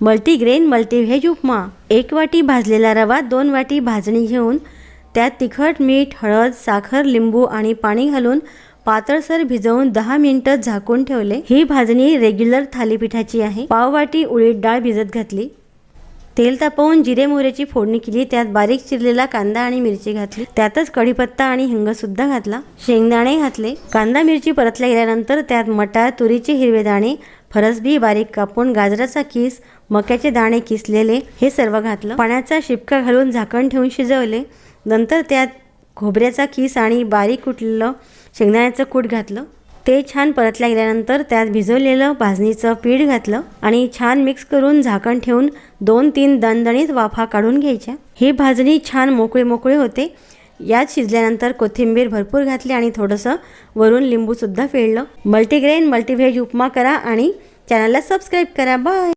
Multigrain मल्टीव्हेज उपमा. एक वाटी भाजलेला रवा दोन वाटी भाजणी घेऊन त्यात तिखट मीठ हळद साखर लिंबू आणि पाणी घालून पातळसर भिजवून दहा मिनिटं झाकून ठेवले. ही भाजणी रेग्युलर थालीपीठाची आहे. पाव वाटी उडीद डाळ भिजत घातली. तेल तापवून जिरे मोहऱ्याची फोडणी केली. त्यात बारीक चिरलेला कांदा आणि मिरची घातली. त्यातच कढीपत्ता आणि हिंगसुद्धा घातला. शेंगदाणे घातले. कांदा मिरची परतल्या गेल्यानंतर त्यात मटार तुरीचे हिरवे दाणे फरसबी बारीक कापून गाजराचा किस मक्याचे दाणे किसलेले हे सर्व घातलं. पाण्याचा शिपका घालून झाकण ठेवून शिजवले. नंतर त्यात खोबऱ्याचा किस आणि बारीक कुटलेलं शेंगदाण्याचं कूट घातलं. ते छान परतल्या गेल्यानंतर त्यात भिजवलेलं भाजणीचं पीठ घातलं आणि छान मिक्स करून झाकण ठेवून दोन तीन दणदणीत वाफा काढून घ्यायच्या. ही भाजणी छान मोकळी मोकळी होते. यात शिजल्यानंतर कोथिंबीर भरपूर घातली आणि थोडंसं वरून लिंबूसुद्धा पिळलं मल्टीग्रेन मल्टीव्हेज उपमा करा आणि चॅनलला सबस्क्राईब करा. बाय